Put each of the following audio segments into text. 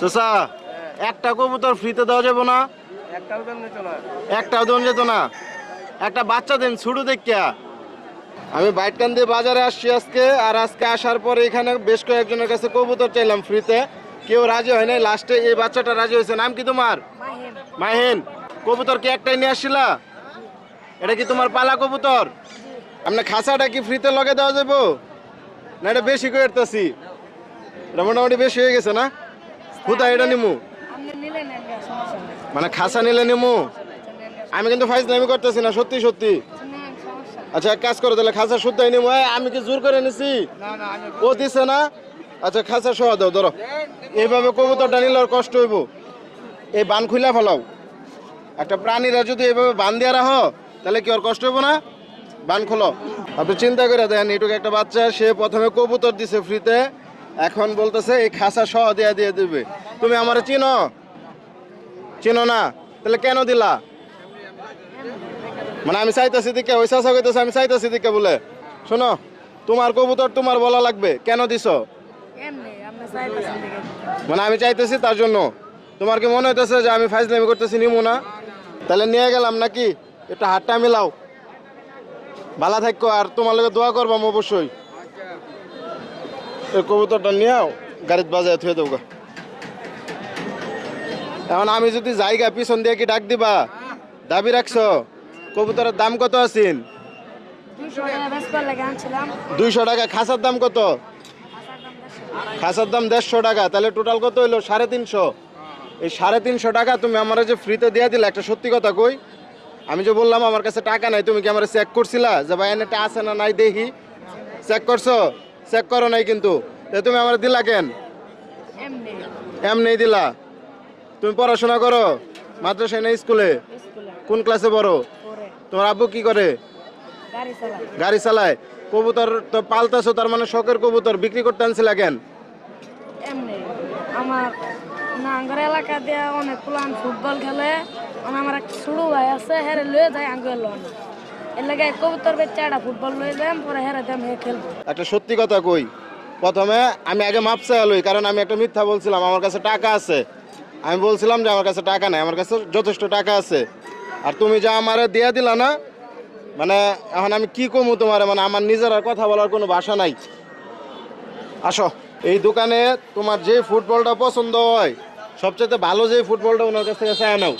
Sosa একটা কবুতর ফ্রিতে দেওয়া যাব না। একটাও একটাও দেন যেত না। একটা বাচ্চা দেন ছুটু দেখিয়া। আমি বাইটকান দিয়ে বাজারে আসছি আজকে আর আজকে আসার পরে এখানে বেশ কয়েকজনের কাছে কবুতর চাইলাম ফ্রিতে। কেউ রাজি হয় নাই লাস্টে এই বাচ্চাটা রাজি হয়েছে। নাম কি তোমার? মাহিন। কবুতর কি একটাই নিয়ে আসছিলা? এটা কি তোমার পালা কবুতর? আপনার খাঁচাটা কি ফ্রিতে লগে দেওয়া যাব না এটা বেশি করে এরতাছি এটা মোটামুটি বেশি হয়ে গেছে না? হুদা এটা নিমু? মানে খাসা নিলে নিমু? আমি কিন্তু ফাইজ ফাইজলামি করতেছি না, সত্যি সত্যি। আচ্ছা এক কাজ করো তাহলে, খাসা শুদ্ধই নিমু। আমি কি জোর করে নিছি ও দিছে না? আচ্ছা খাসা সহ দাও, ধরো। এইভাবে কবুতরটা নিলে ওর কষ্ট হইব। এই বান খুলা ফেলাও। একটা প্রাণীরা যদি এইভাবে বান দিয়ে রাখো, তাহলে কি ওর কষ্ট হইব না? বান খোলো আপনি চিন্তা করে দেখেন এটুকু একটা বাচ্চা, সে প্রথমে কবুতর দিছে ফ্রিতে। এখন বলতেছে এই খাসা সহ দিয়ে দিয়ে দিবে। তুমি আমার চিনো? চিনো না? তাহলে কেন দিলা? মানে আমি চাইতেছি দিকে ওই চাষা কইতেছে আমি চাইতেছি দিকে বলে। শোনো তোমার কবুতর তোমার বলা লাগবে। কেন দিছো? দিতে। মানে আমি চাইতেছি তার জন্য। তোমার কি মনে হইতেছে যে আমি ফাইজলামি করতেছি নিমু না? তাহলে নিয়ে গেলাম নাকি? একটা হাতটা মিলাও। ভালো থাকো আর তোমার লগে দোয়া করবাম অবশ্যই। এই কবুতরটা নিয়েও গাড়িতে বাজায় থুয়ে দেবো এখন আমি যদি জায়গা পিছন দিয়ে কি ডাক দিবা? দাবি রাখছো? কবুতরের দাম কত আছেন দুইশো টাকা খাসার দাম কত। খাসার দাম দেড়শো টাকা। তাহলে টোটাল কত হইল? সাড়ে তিনশো। এই সাড়ে তিনশো টাকা তুমি আমার যে ফ্রিতে দিয়ে দিলে একটা সত্যি কথা কই। আমি যে বললাম আমার কাছে টাকা নাই তুমি কি আমার চেক করছিলা? যে ভাই এটা আছে না নাই দেখি। চেক করছ? চেক করো নাই কিন্তু। তা তুমি আমার দিলা কেন? এমনি দিলা। তুমি পড়াশোনা করো? মাদ্রাসায় না স্কুলে? স্কুলে। কোন ক্লাসে পড়ো? তোমার আব্বু কি করে? গাড়ি চালায়। কবুতর তো পালতাছো তার মানে শখের কবুতর। বিক্রি করতে আনছিলা কেন? আমার নাঙ্গর এলাকা দিয়ে অনেক ফুটবল খেলে। মানে আমার একটা ছোড়ো ভাই আছে হেরে লয়ে যায় একটা সত্যি কথা কই, প্রথমে আমি আগে মাপ চাইলই কারণ আমি একটা মিথ্যা বলছিলাম, আমার কাছে টাকা আছে। আমি বলছিলাম যে আমার কাছে টাকা নাই, আমার কাছে যথেষ্ট টাকা আছে। আর তুমি যা আমারে দিয়ে দিলা না মানে এখন আমি কি কমু তোমার মানে আমার নিজের আর কথা বলার কোনো ভাষা নাই। আসো, এই দোকানে তোমার যে ফুটবলটা পছন্দ হয় সবচেয়ে ভালো যে ফুটবলটা ওনার কাছ থেকে চায় নাও।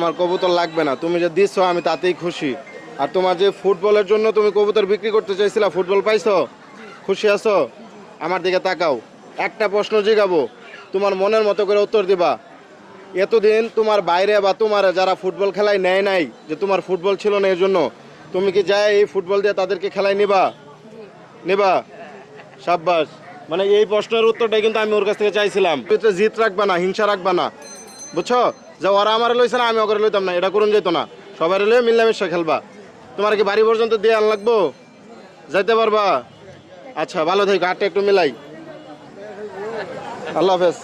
আমার কবুতর লাগবে না। তুমি যে দিচ্ছ আমি তাতেই খুশি। আর তোমার যে ফুটবলের জন্য তুমি কবুতর বিক্রি করতে চাইছিলা, ফুটবল পাইছো? খুশি আছো? আমার দিকে তাকাও। একটা প্রশ্ন জিগাবো, তোমার মনের মতো করে উত্তর দিবা। এতদিন তোমার বাইরে বা তোমার যারা ফুটবল খেলায় নেয় নাই, যে তোমার ফুটবল ছিল না এর জন্য তুমি কি যাই এই ফুটবল দিয়ে তাদেরকে খেলায় নিবা? নিবা? সাব্বাস। মানে এই প্রশ্নের উত্তরটাই কিন্তু আমি ওর কাছ থেকে চাইছিলাম। তুই তো জিত রাখবা না, হিংসা রাখবা না। বুঝছ? যে ওরা আমার লইছে না আমি ওকে লইতাম না। এটা করুন যেত না। সবাই লইয়ে মিলামিশা খেলবা। তোমার কি বাড়ি পর্যন্ত দিয়ে আন লাগবো? যাইতে পারবা। আচ্ছা ভালো থাকি আটটা একটু মিলাই। আল্লাহ হাফেজ।